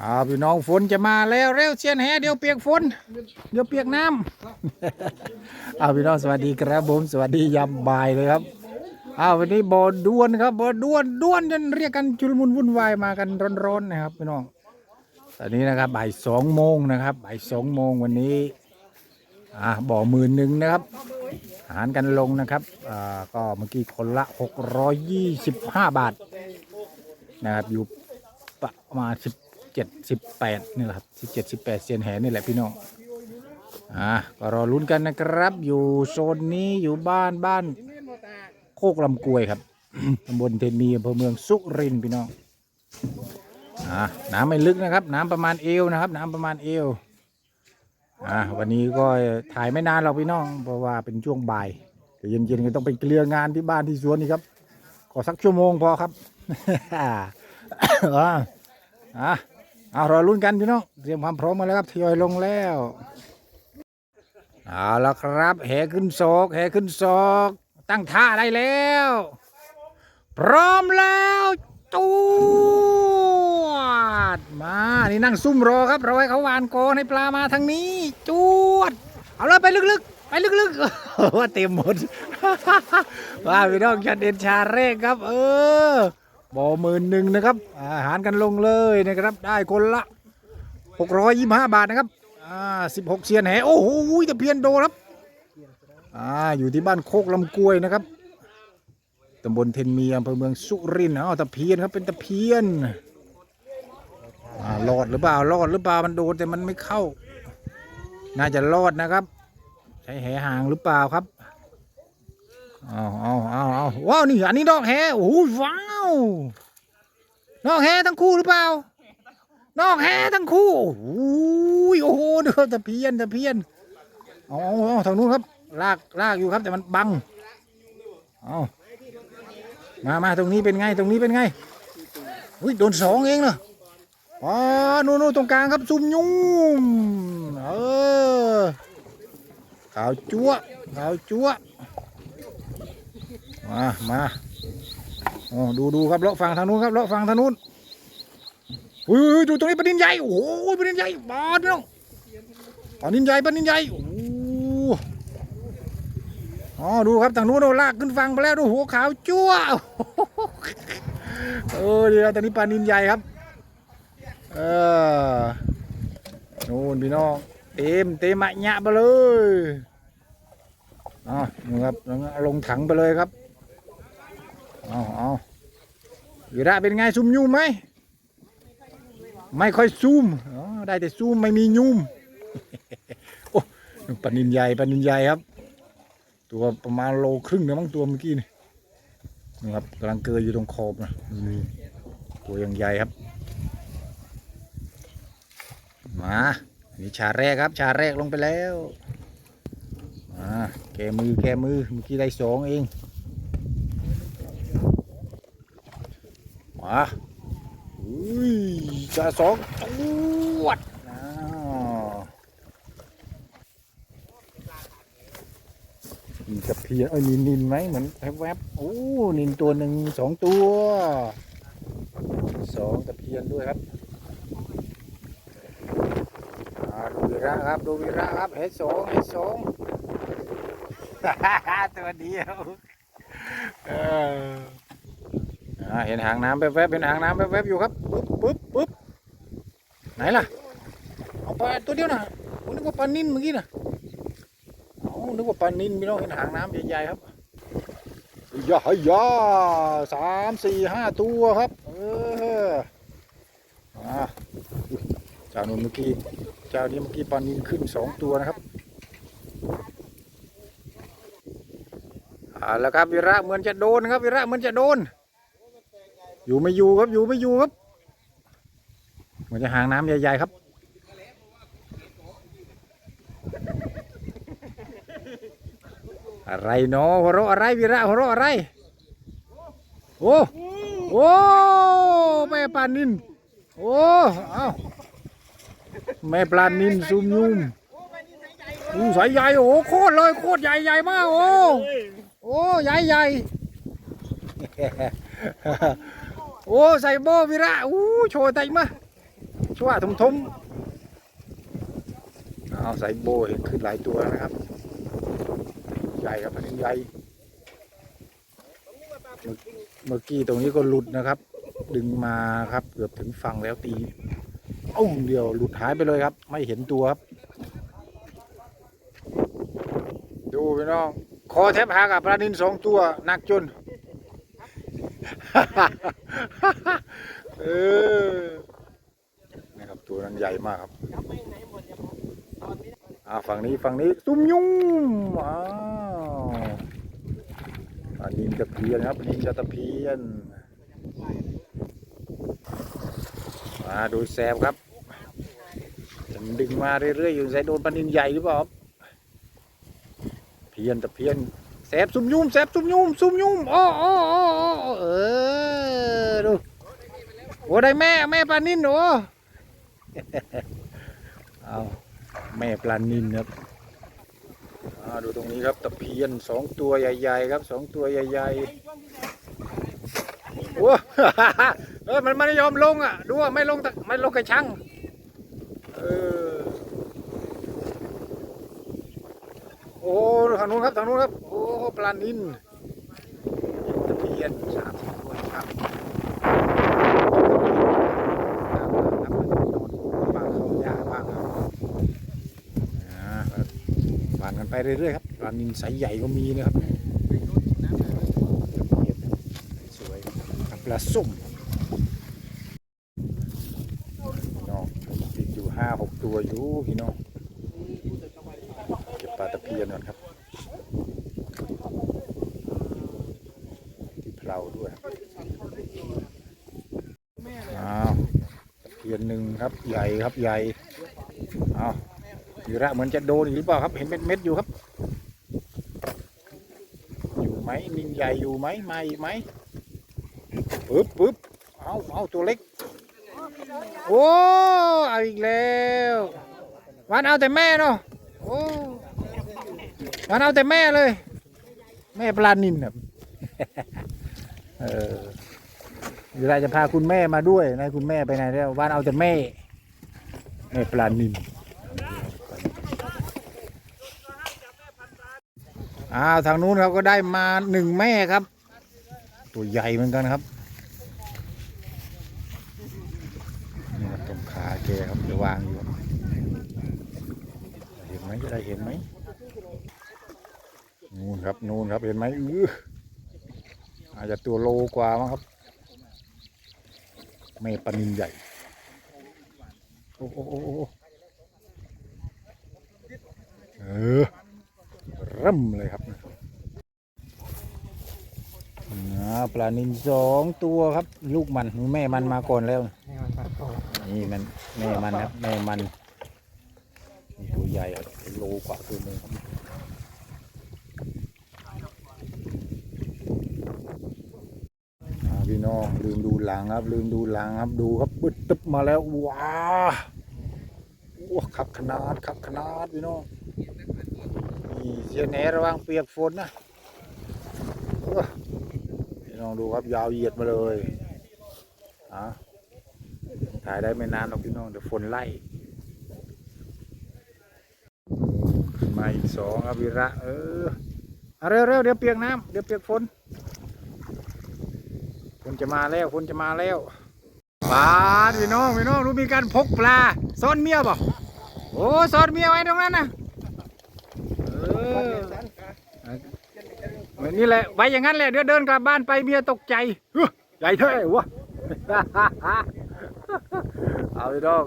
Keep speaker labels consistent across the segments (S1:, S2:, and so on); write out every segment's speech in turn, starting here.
S1: อ่าพี่น้องฝนจะมาแล้วเร็วเชียนแหเดี๋ยวเปียกฝน เดี๋ยวเปียกน้ำ อ่าพี่น้องสวัสดีครับผมสวัสดียามบ่ายเลยครับอ่าวันนี้บอด้วนครับบอด้วนด้วนจนเรียกกันชุลมุนวุ่นวายมากันร้อนๆนะครับพี่น้อง ตอนนี้นะครับบ่ายสองโมงนะครับบ่ายสองโมงวันนี้อ่าบ่อหมื่นหนึ่งนะครับ หารกันลงนะครับอ่าก็เมื่อกี้คนละ625บห้าบาทนะครับอยู่ประมาณสิบ 17 18นี่แหละครับ17 18เซียนแหนี่แหละพี่น้องอ่าก็รอลุ้นกันนะครับ อยู่โซนนี้อยู่บ้านบ้าน โคกลำกวยครับตำบลเทนมีอำเภอเมืองสุรินทร์พี่น้องอ่าน้ำไม่ลึกนะครับ น้ำประมาณเอวนะครับ น้ำประมาณเอวอ่าวันนี้ก็ถ่ายไม่นานหรอกพี่น้อง เพราะว่าเป็นช่วงบ่ายเดี๋ยวเย็นๆก็ต้องไปเกลียงานที่บ้านที่สวนนี่ครับ ขอสักชั่วโมงพอครับอ่าอะ เอารอลุ้นกันพี่น้องเตรียมความพร้อมมาแล้วครับทยอยลงแล้วเอาล้วครับแห่ขึ้นศอกแห่ขึ้นศอก ตั้งท่าได้แล้ว พร้อมแล้วจูดมานี่นั่งซุ่มรอครับรอให้เขาวานกอนให้ปลามาทางนี้จวดเอาเลยไปลึกๆ ไปลึกๆว่าเต็มหมดว่าพี่น้องชัดเดนชาเรกครับ เออ บ่อหมื่นหนึ่งนะครับ อาหารกันลงเลยนะครับ ได้คนละหกร้อยยี่ห้าบาทนะครับ อ่าสิบหกเซียนแหโอ้โหตะเพียนโดครับ อ่า อยู่ที่บ้านโคกลำกล้วยนะครับตำบลเทนมีอำเภอเมืองสุรินทร์อ้าวตะเพียนครับ เป็นตะเพียนอ่ารอดหรือเปล่ารอดหรือเปล่ามันโดนแต่มันไม่เข้า น่าจะรอดนะครับ ใช้แหห่างหรือเปล่าครับ เอาเอาเอาเอาว้าว นี่ อันนี้ดอกแหโอ้โหว้าวนอกแหทั้งคู่หรือเปล่านอกแหทั้งคู่ โอ้โหโอ้โหเดือตะเพียนตะเพียนเอาเอาทางนู้นครับ ลาก ลากอยู่ครับ แต่มันบัง เอามามาตรงนี้เป็นไง ตรงนี้เป็นไงอุ้ย โดนสองเองเนอะอ๋อนู่นนู่นตรงกลางครับ ซุ่มยุ่มเออขาวจั๊วขาวจั๊ว มามาโอ้ดูดูครับเลาะฝั่งทางนู้นครับเลาะฝั่งทางนู้นอุ้ยอุ้ยดูตรงนี้ปลานินใหญ่โอ้โหปลานินใหญ่บาดพี่น้องปลานินใหญ่ปลานินใหญ่โอ้โหอ๋อดูครับทางนู้นเราลากขึ้นฝั่งไปแล้วดูหัวขาวจั๊วเออเดี๋ยวตอนนี้ปลานินใหญ่ครับ เออนู่นพี่น้องเต็มเต็มอะยะไปเลยอ๋อนี่ครับลงถังไปเลยครับ เอาเอาวีระเป็นไงซูมยูมไหม ไม่ค่อยซูมอ๋อได้แต่ซูมไม่มียูมโอ้ปลานินใหญ่ปลานินใหญ่ครับ ตัวประมาณโลครึ่งนะมั้งตัวเมื่อกี้นี่นะครับกำลังเกยอยู่ตรงขอบนะนี่ตัวยังใหญ่ครับ มาอันนี้ชาแรกครับ ชาแรกลงไปแล้วมาแกมือแกมือเมื่อกี้ได้สองเอง มาอุ้ยจะสองจวดมีตะเพียนเอ้ยมีนินไหมเหมือนแวบๆโอ้นินตัวหนึ่งสองตัวสองตะเพียนด้วยครับดูวีระครับดูวีระครับเฮดสองเฮดสองตัวเดียวเออ เห็นหางน้ำแวบๆเห็นหางน้ำแวบๆอยู่ครับปุ๊บปุ๊บปุ๊บไหนล่ะ เอาปลาตัวเดียวนะผมนึกว่าปลานิ่นเมื่อกี้นะเอานึกว่าปลานิ่นพี่น้องเห็นหางน้ำใหญ่ๆครับย่าย่าสามสี่ห้าตัวครับ เอออ่าเจ้านุ่นเมื่อกี้เจ้านี้เมื่อกี้ปลานินขึ้นสองตัวนะครับเอาแล้วครับวิระเหมือนจะโดนครับวิระเหมือนจะโดน อยู่ไม่อยู่ครับอยู่ไม่อยู่ครับเหมือนจะหางน้ำใหญ่ๆครับ อะไรเนาะหัวเราะอะไรวิระหัวเราะอะไร โอ้โอ้แม่ปลานินโอ้เอ้าแม่ปลานินซูมยุมอู้สายใหญ่โอ้โหโคตรเลยโคตรใหญ่ใหญ่มากโอ้โอ้ใหญ่ใหญ่ โอ้ใส่โบวิระอู้โชว์ไตมาชั่วทุ่มทุ่มเอาใส่โบเห็นขึ้นหลายตัวนะครับ ใหญ่ครับพันใหญ่เมื่อเมื่อกี้ตรงนี้ก็หลุดนะครับ ดึงมาครับเกือบถึงฝั่งแล้วตีอุ้มเดียวหลุดหายไปเลยครับ ไม่เห็นตัวครับ ดูพี่น้องคอแทบหักกับปลานินสองตัวหนักจน เออนะครับตัวนั้นใหญ่มากครับอ่าฝั่งนี้ฝั่งนี้ตุ้มยุ่งอ้าวนินตะเพียนครับปลานินตะเพียนมาดูแซมครับดึงมาเรื่อยๆอยู่ใส่โดนปลานินใหญ่หรือเปล่าเพียนตะเพียน แสบซุ่มยุ่มแสบซุ่มยุ่มซุ่มยุ่มโอ้โอ้โอ้อเออดูโอ้ได้แม่แม่ปลานินโอ้เอาแม่ปลานินครับดูตรงนี้ครับตะเพียนสองตัวใหญ่ ๆ ครับสองตัวใหญ่ๆโอ้เออมันไม่ยอมลงอะดูว่าไม่ลงตะไม่ลงกระชังเออ โอ้ทางนู้นครับทางนู้นครับ โอ้ปลานินตะเพียนสามสี่ตัวครับครับครับางเขาหญ้าบางครับอ่าหวานกันไปเรื่อยๆครับปลานินไซส์ใหญ่ก็มีนะครับตะพีนสวยปลาส้มน้องติดอยู่ห้าหกตัวอยู่พี่น้องเก็บปลาตะเพียนก่อนครับ ที่เพลาด้วยอ้าว ตะเพียนหนึ่งครับใหญ่ครับใหญ่อ้าววีระเหมือนจะโดนหรือเปล่าครับ เห็นเม็ดเม็ดอยู่ครับ อยู่ไหมนินใหญ่อยู่ไหมมาอีกไหมปึ๊บปึ๊บเอาเอาตัวเล็ก โอ้เอาอีกแล้ววันเอาแต่แม่เนาะโอ้มันเอาแต่แม่เลย แม่ปลานินครับเออ เวลาจะพาคุณแม่มาด้วยนะคุณแม่ไปไหนแล้ววานเอาแต่แม่แม่ปลานินอ้าวทางนู้นเขาก็ได้มาหนึ่งแม่ครับ ตัวใหญ่เหมือนกันครับนี่ตรงขาแกครับจะวางอยู่เห็นไหมจะได้เห็นไหมนู่นครับนู่นครับเห็นไหมอืออาจจะตัวโลกว่ามั้งครับ แม่ปลานินใหญ่ โอ้โอ้โอ้โอ้เออร่ำเลยครับนะปลานินสองตัวครับ ลูกมันแม่มันมาก่อนแล้วนี่มันแม่มันครับแม่มันนี่ตัวใหญ่ครับโลกว่าตัวหนึงครับ อ่าพี่น้องลืมดู หลังครับ ลืมดูหลังครับดูครับปึ๊ดตึบมาแล้วว้าว้าขับขนาดขับขนาดพี่น้องนี่เสียแหนระวังเปียกฝนนะพี่น้องดูครับยาวเหยียดมาเลยอะถ่ายได้ไม่นานหรอกพี่น้องเดี๋ยวฝนไล่มาอีกสองครับวีระเออเร็วเร็วเดี๋ยวเปียกน้ำเดี๋ยวเปียกฝน นจะมาแล้วคนจะมาแล้วปลาพี่น้องพี่น้องรู้มีการพกปลาซ่อนเมียบ่โอ้ซ่อนเมียไว้ตรงนั้นนะเออนี่แหละไว้อย่างนั้นแหละเดี๋ยวเดินกลับบ้านไปเมียตกใจเฮ้ยใหญ่เท่วะเอาพี่น้อง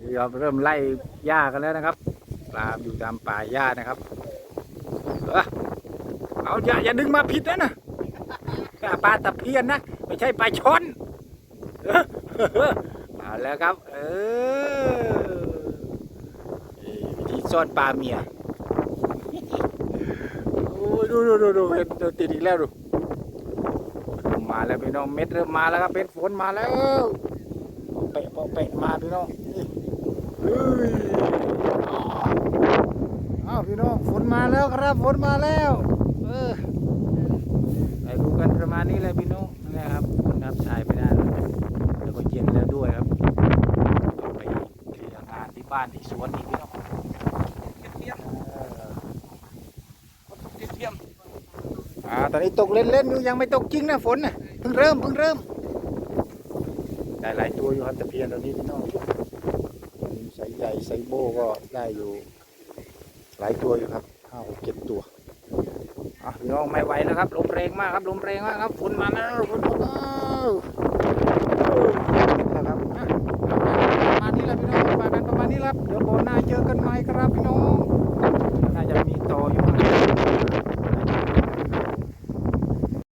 S1: นี่ครับเริ่มไล่หญ้ากันแล้วนะครับปลาอยู่ตามป่าหญ้านะครับ เอ้อเอาอย่าอย่าดึงมาผิดนะนะ ปลาตะเพียนนะ ไม่ใช่ปลาช่อนเอาแล้วครับ เออวิธีซ่อนปลาเมียดูดูดูดูเห็นตัวติดอีกแล้วดูมาแล้วพี่น้องเม็ดเริ่มมาแล้วครับเป็นฝนมาแล้วเปะเปะเปะมาพี่น้องเฮ้ยอ้าวพี่น้องฝนมาแล้วครับฝนมาแล้ว เออ ประมาณนี้เลยพี่น้องนะครับคุณนับชายไปได้แล้วแล้วก็เย็นแล้วด้วยครับบ้านที่สวนนี่พี่น้อง
S2: เทียมเทียม
S1: อ่าตอนนี้ตกเล่นๆอยู่ยังไม่ตกจริงนะฝนน่ะเพิ่งเริ่มเพิ่งเริ่มได้หลายตัวอยู่ครับตะเพียนตอนนี้พี่น้องไซส์ใหญ่ไซส์โบก็ได้อยู่ หลายตัวอยู่ครับห้าหกเจ็ดตัวอะพี่ น้องไม่ไหวแล้วครับลมแรงมากครับลมแรงมากครับฝนมาแล้วฝนมาแล้วนะครับประมาณนี้แหละพี่น้องฝากกันประมาณนี้ครับเดี๋ยวโบน่าเจอกันใหม่ครับพี่น้องน่าจะมีต่ออยู่